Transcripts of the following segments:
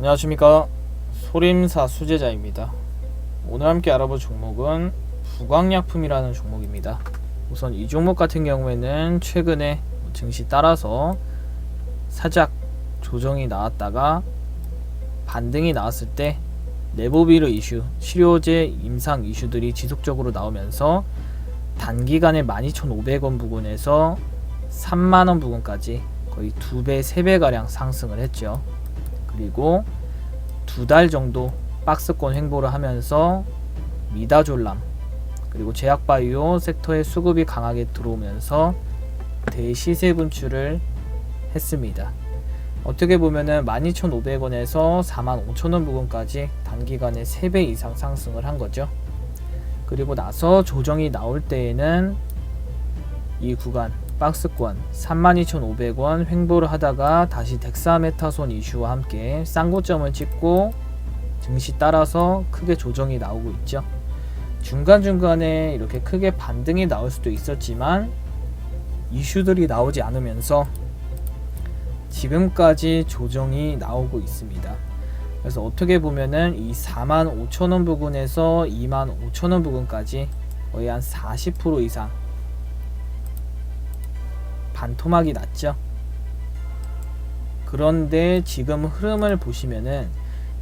안녕하십니까. 소림사 수제자입니다. 오늘 함께 알아볼 종목은 부광약품이라는 종목입니다. 우선 이 종목 같은 경우에는 최근에 증시 따라서 살짝 조정이 나왔다가 반등이 나왔을 때 레보비르 이슈, 치료제 임상 이슈들이 지속적으로 나오면서 단기간에 12,500원 부근에서 3만원 부근까지 거의 2배, 3배 가량 상승을 했죠. 그리고 두 달 정도 박스권 횡보를 하면서 미다졸람 그리고 제약바이오 섹터의 수급이 강하게 들어오면서 대시세 분출을 했습니다. 어떻게 보면은 12,500원에서 45,000원 부근까지 단기간에 3배 이상 상승을 한 거죠. 그리고 나서 조정이 나올 때에는 이 구간 박스권 32,500원 횡보를 하다가 다시 덱사메타손 이슈와 함께 쌍고점을 찍고 증시 따라서 크게 조정이 나오고 있죠. 중간중간에 이렇게 크게 반등이 나올 수도 있었지만 이슈들이 나오지 않으면서 지금까지 조정이 나오고 있습니다. 그래서 어떻게 보면은 이 45,000원 부근에서 25,000원 부근까지 거의 한 40% 이상 반토막이 났죠. 그런데 지금 흐름을 보시면은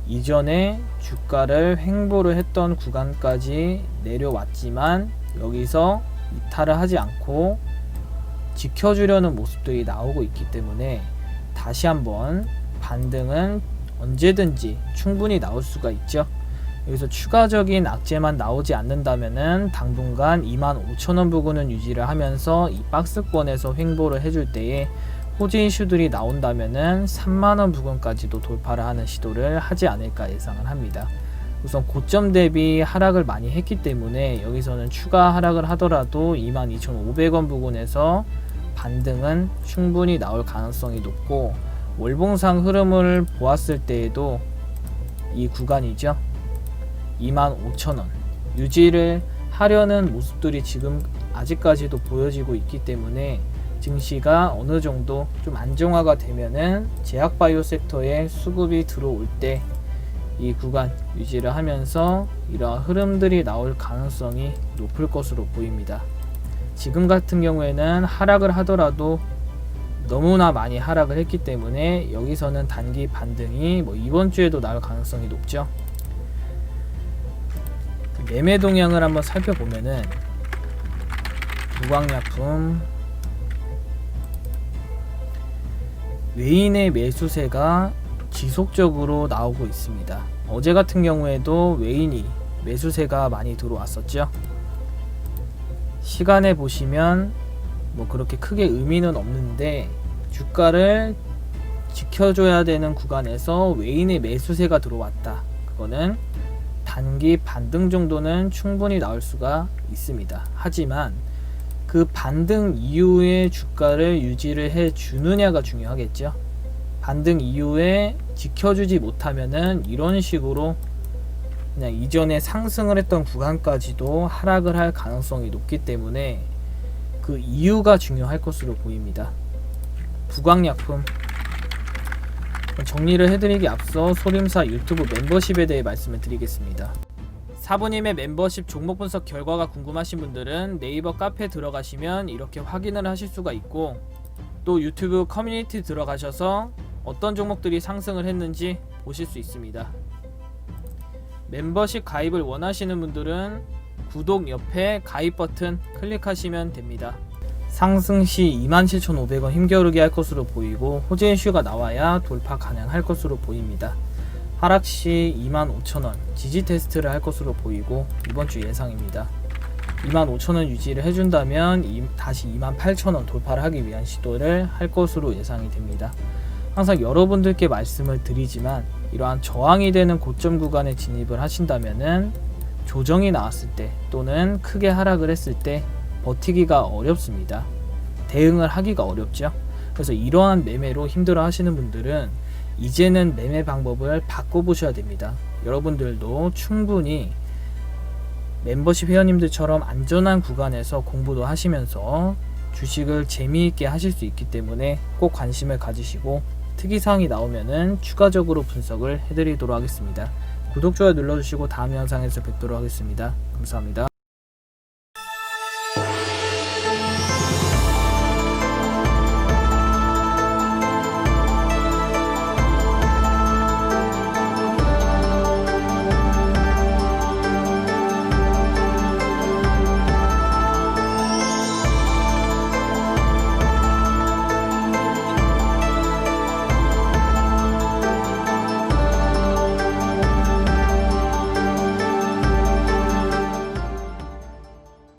이전에 주가를 횡보를 했던 구간까지 내려왔지만 여기서 이탈을 하지 않고 지켜주려는 모습들이 나오고 있기 때문에 다시 한번 반등은 언제든지 충분히 나올 수가 있죠. 여기서 추가적인 악재만 나오지 않는다면은 당분간 25,000원 부근은 유지를 하면서 이 박스권에서 횡보를 해줄 때에 호재 이슈들이 나온다면은 3만원 부근까지도 돌파를 하는 시도를 하지 않을까 예상을 합니다. 우선 고점 대비 하락을 많이 했기 때문에 여기서는 추가 하락을 하더라도 22,500원 부근에서 반등은 충분히 나올 가능성이 높고 월봉상 흐름을 보았을 때에도 이 구간이죠. 25,000원 유지를 하려는 모습들이 지금 아직까지도 보여지고 있기 때문에 증시가 어느 정도 좀 안정화가 되면은 제약 바이오 섹터에 수급이 들어올 때 이 구간 유지를 하면서 이러한 흐름들이 나올 가능성이 높을 것으로 보입니다. 지금 같은 경우에는 하락을 하더라도 너무나 많이 하락을 했기 때문에 여기서는 단기 반등이 뭐 이번 주에도 나올 가능성이 높죠. 그 매매 동향을 한번 살펴보면은 부광약품 외인의 매수세가 지속적으로 나오고 있습니다. 어제 같은 경우에도 외인이 매수세가 많이 들어왔었죠. 시간에 보시면 뭐 그렇게 크게 의미는 없는데 주가를 지켜줘야 되는 구간에서 외인의 매수세가 들어왔다. 그거는 단기 반등 정도는 충분히 나올 수가 있습니다. 하지만 그 반등 이후에 주가를 유지를 해 주느냐가 중요하겠죠. 반등 이후에 지켜주지 못하면은 이런 식으로 그냥 이전에 상승을 했던 구간까지도 하락을 할 가능성이 높기 때문에 그 이유가 중요할 것으로 보입니다. 부광약품 정리를 해드리기 앞서 소림사 유튜브 멤버십에 대해 말씀을 드리겠습니다. 사부님의 멤버십 종목 분석 결과가 궁금하신 분들은 네이버 카페 들어가시면 이렇게 확인을 하실 수가 있고 또 유튜브 커뮤니티 들어가셔서 어떤 종목들이 상승을 했는지 보실 수 있습니다. 멤버십 가입을 원하시는 분들은 구독 옆에 가입 버튼 클릭하시면 됩니다. 상승 시 27,500원 힘겨루기 할 것으로 보이고 호재 이슈가 나와야 돌파 가능할 것으로 보입니다. 하락 시 25,000원 지지 테스트를 할 것으로 보이고 이번 주 예상입니다. 25,000원 유지를 해준다면 이- 다시 28,000원 돌파를 하기 위한 시도를 할 것으로 예상이 됩니다. 항상 여러분들께 말씀을 드리지만 이러한 저항이 되는 고점 구간에 진입을 하신다면은 조정이 나왔을 때 또는 크게 하락을 했을 때 버티기가 어렵습니다. 대응을 하기가 어렵죠. 그래서 이러한 매매로 힘들어 하시는 분들은 이제는 매매 방법을 바꿔보셔야 됩니다. 여러분들도 충분히 멤버십 회원님들처럼 안전한 구간에서 공부도 하시면서 주식을 재미있게 하실 수 있기 때문에 꼭 관심을 가지시고 특이사항이 나오면은 추가적으로 분석을 해드리도록 하겠습니다. 구독, 좋아요 눌러주시고 다음 영상에서 뵙도록 하겠습니다. 감사합니다.